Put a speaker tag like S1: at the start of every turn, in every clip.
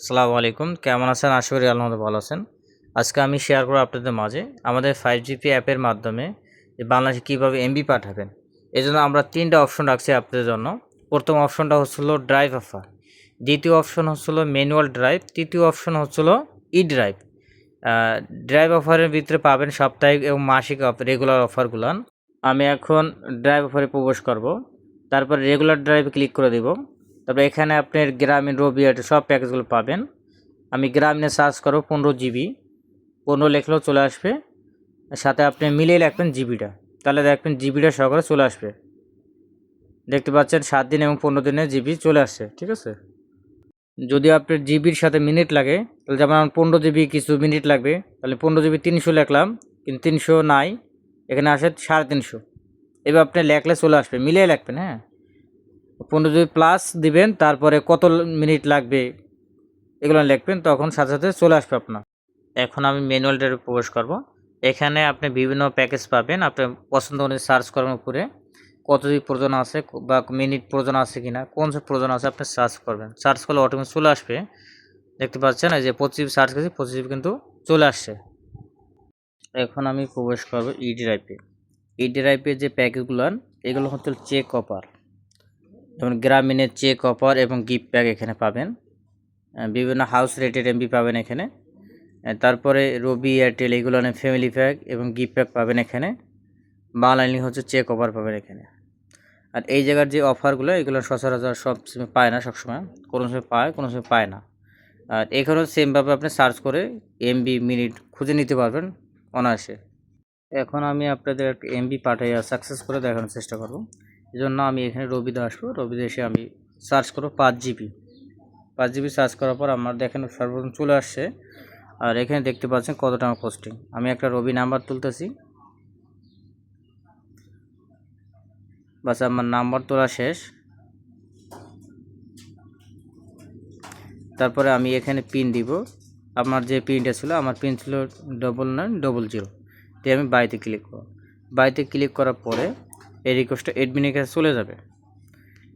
S1: আসসালামু আলাইকুম। কেমন আছেন? আশা করি আলহামদুলিল্লাহ ভালো আছেন। আজকে আমি শেয়ার করব আপনাদের মাঝে আমাদের ফাইভ জিপি অ্যাপের মাধ্যমে যে বাংলাদেশে কীভাবে এমবি পাঠাবেন। এই জন্য আমরা তিনটা অপশন রাখছি আপনাদের জন্য। প্রথম অপশনটা হচ্ছিল ড্রাইভ অফার দ্বিতীয় অপশন হচ্ছিল ম্যানুয়াল ড্রাইভ তৃতীয় অপশন হচ্ছিল ই ড্রাইভ ড্রাইভ অফারের ভিতরে পাবেন সাপ্তাহিক এবং মাসিক রেগুলার অফারগুলান আমি এখন ড্রাইভ অফারে প্রবেশ করব। তারপর রেগুলার ড্রাইভে ক্লিক করে দিব। তারপরে এখানে আপনার গ্রামীণ রবি এয়ারটেল সব প্যাকেজগুলো পাবেন। আমি গ্রামীণে সার্চ করো পনেরো জিবি। পনেরো লেখলেও চলে আসবে। সাথে আপনি মিলিয়ে রাখবেন জিবিটা। তাহলে দেখবেন জিবিটা সহকারে চলে আসবে। দেখতে পাচ্ছেন সাত দিন এবং পনেরো দিনে জিবি চলে আসছে, ঠিক আছে? যদি আপনার জিবির সাথে মিনিট লাগে, তাহলে যেমন আমার পনেরো জিবি কিছু মিনিট লাগবে, তাহলে পনেরো জিবি তিনশো লেখলাম, কিন্তু তিনশো নাই, এখানে আসে সাড়ে তিনশো। এবার আপনি লেখলে চলে আসবে, মিলিয়ে লিখবেন হ্যাঁ? পনেরো জিবি প্লাস দিবেন, তারপরে কত মিনিট লাগবে এগুলো লিখবেন, তখন সাথে সাথে চলে আসবে আপনার। এখন আমি ম্যানুয়াল ডেটে প্রবেশ করব। এখানে আপনি বিভিন্ন প্যাকেজ পাবেন, আপনি পছন্দ অনুযায়ী সার্চ করার উপরে কত জিবি প্রয়োজন আছে বা মিনিট প্রয়োজন আছে কিনা, কোন সব প্রয়োজন আছে আপনি সার্চ করবেন। সার্চ করলে অটোমেটিক চলে আসবে। দেখতে পাচ্ছেন, এই যে পঁচিশ সার্চ করেছি পঁচিশ কিন্তু চলে আসছে। এখন আমি প্রবেশ করব ই ড্রাইভে ই ড্রাইভের যে প্যাকেজগুলো এগুলো হচ্ছে চেক অপার যেমন গ্রামীণের চেক অফার এবং গিফট প্যাক এখানে পাবেন। বিভিন্ন হাউস রেটেড এমবি পাবেন এখানে। তারপরে রবি এয়ারটেল এগুলো অনেক ফ্যামিলি প্যাক এবং গিফট প্যাক পাবেন এখানে। বাংলাইনি হচ্ছে চেক অফার পাবেন এখানে। আর এই জায়গার যে অফারগুলো এগুলো সচরাচর সব সময় পায় না সবসময়। কোনো সময় পায়, কোনো সময় পায় না। আর এখানেও সেমভাবে আপনি সার্চ করে এমবি মিনিট খুঁজে নিতে পারবেন অনায়াসে। এখন আমি আপনাদের একটা এমবি পাঠাইয়া সাকসেস করে দেখানোর চেষ্টা করব। জন্য আমি এখানে রবিদা আসব। রবিদে এসে আমি সার্চ করব পাঁচ জিবি। পাঁচ জিবি সার্চ করার পর আমার দেখেন সর্বপ্রথম চলে আসছে। আর এখানে দেখতে পাচ্ছেন কত টাকা পোস্টিং আমি একটা রবি নাম্বার তুলতেছি। বাস, আমার নাম্বার তোলা শেষ। তারপরে আমি এখানে পিন দিব। আমার যে পিনটা ছিল, আমার পিন ছিল ডবল নাইন ডবল জিরো দিয়ে আমি বাড়িতে ক্লিক করব। বাড়িতে ক্লিক করার পরে এই রিকোয়েস্টটা এডমিনের কাছে চলে যাবে।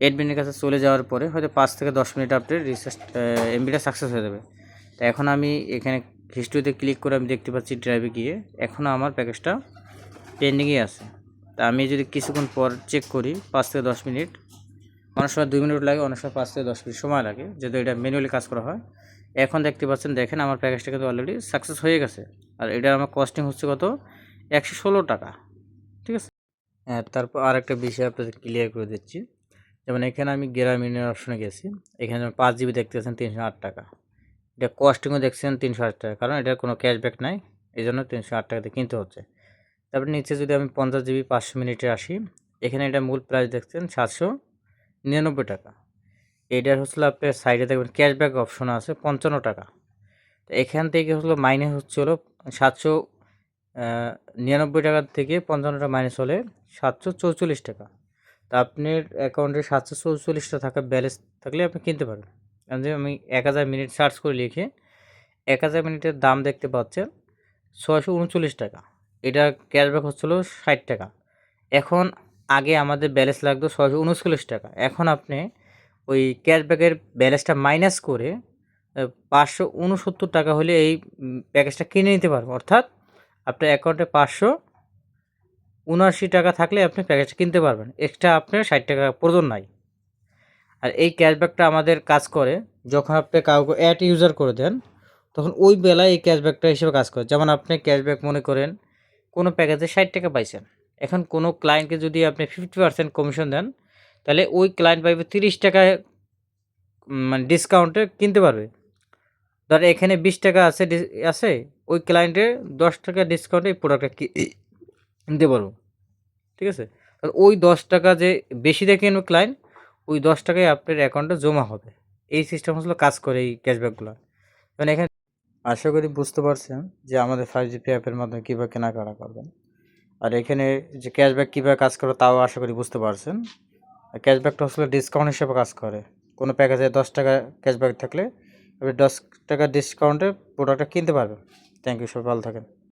S1: এডমিনের কাছে চলে যাওয়ার পরে হয়তো পাঁচ থেকে দশ মিনিট আপনার রিসার্চ এমবিটা সাকসেস হয়ে যাবে। তো এখন আমি এখানে হিস্ট্রিতে ক্লিক করে আমি দেখতে পাচ্ছি ড্রাইভে গিয়ে এখনও আমার প্যাকেজটা পেন্ডিংয়ে আছে। তা আমি যদি কিছুক্ষণ পর চেক করি, পাঁচ থেকে দশ মিনিট, অনেক সময় দুই মিনিট লাগে, অনেক সময় পাঁচ থেকে দশ মিনিট সময় লাগে, যেহেতু এটা ম্যানুয়ালি কাজ করা হয়। এখন দেখতে পাচ্ছেন, দেখেন আমার প্যাকেজটা কিন্তু অলরেডি সাকসেস হয়ে গেছে। আর এটা আমার কস্টিং হচ্ছে কত? একশো ষোলো টাকা। ঠিক আছে? তারপর আর একটা বিষয় আপনাদের ক্লিয়ার করে দিচ্ছি। যেমন এখানে আমি গ্রামীণের অপশনে গেছি। এখানে যেমন পাঁচ জিবি দেখতে পাচ্ছেন তিনশো আট টাকা। এটা কস্টিংও দেখছেন তিনশো আট টাকা। কারণ এটার কোনো ক্যাশব্যাক নাই। এই জন্য তিনশো আট টাকাতে কিনতে হচ্ছে। তারপরে নিচে যদি আমি পঞ্চাশ জিবি পাঁচশো মিনিটে আসি, এখানে এটা মূল প্রাইস দেখছেন সাতশো নিরানব্বই টাকা। এটার হচ্ছিল আপনার সাইডে দেখবেন ক্যাশব্যাক অপশন আছে পঞ্চান্ন টাকা। তো এখান থেকে হলো মাইনাস হচ্ছে হলো সাতশো নিরানব্বই টাকার থেকে পঞ্চান্নটা টাকা মাইনাস হলে সাতশো চৌচল্লিশ টাকা। তা আপনার অ্যাকাউন্টে সাতশো চৌচল্লিশটা থাকা ব্যালেন্স থাকলে আপনি কিনতে কারণ যে আমি এক হাজার মিনিট সার্চ করে লিখে এক হাজার মিনিটের দাম দেখতে পাচ্ছেন ছয়শো উনচল্লিশ টাকা। এটা ক্যাশব্যাক হচ্ছিল ষাট টাকা। এখন আগে আমাদের ব্যালেন্স লাগতো ছয়শো উনচল্লিশ টাকা। এখন আপনি ওই ক্যাশব্যাকের ব্যালেন্সটা মাইনাস করে পাঁচশো উনসত্তর টাকা হলে এই প্যাকেজটা কিনে নিতে পারবেন। অর্থাৎ আপনার অ্যাকাউন্টে পাঁচশো উনআশি টাকা থাকলে আপনি প্যাকেজ কিনতে পারবেন। এক্সট্রা আপনার ষাট টাকা প্রয়োজন নাই। আর এই ক্যাশব্যাকটা আমাদের কাজ করে, যখন আপনি কাউকে অ্যাড ইউজার করে দেন, তখন ওই বেলায় এই ক্যাশব্যাকটা হিসেবে কাজ করে। যেমন আপনি ক্যাশব্যাক মনে করেন, কোনো প্যাকেজে ষাট টাকা পাইছেন। এখন কোনো ক্লায়েন্টকে যদি আপনি ফিফটি পার্সেন্ট কমিশন দেন, তাহলে ওই ক্লায়েন্ট পাইবে তিরিশ টাকায় মানে ডিসকাউন্টে কিনতে পারবে। ধর এখানে বিশ টাকা আছে আছে, ওই ক্লায়েন্টের দশ টাকা ডিসকাউন্টে এই প্রোডাক্টটা কিনতে পারব। ঠিক আছে? আর ওই দশ টাকা যে বেশি দেখে কিনবে ক্লায়েন্ট ওই দশ টাকায় আপনার অ্যাকাউন্টে জমা হবে। এই সিস্টেম আসলে কাজ করে এই ক্যাশব্যাকগুলো মানে এখানে আশা করি বুঝতে পারছেন যে আমাদের ফাইভ জি জিপি অ্যাপের মাধ্যমে কীভাবে কেনাকাটা করবেন। আর এখানে যে ক্যাশব্যাক কীভাবে কাজ করে তাও আশা করি বুঝতে পারছেন। আর ক্যাশব্যাকটা আসলে ডিসকাউন্ট হিসেবে কাজ করে। কোনো প্যাকেজে দশ টাকা ক্যাশব্যাক থাকলে আপনি দশ টাকা ডিসকাউন্টে প্রোডাক্টটা কিনতে পারবেন। থ্যাংক ইউ সবাই ভালো থাকেন।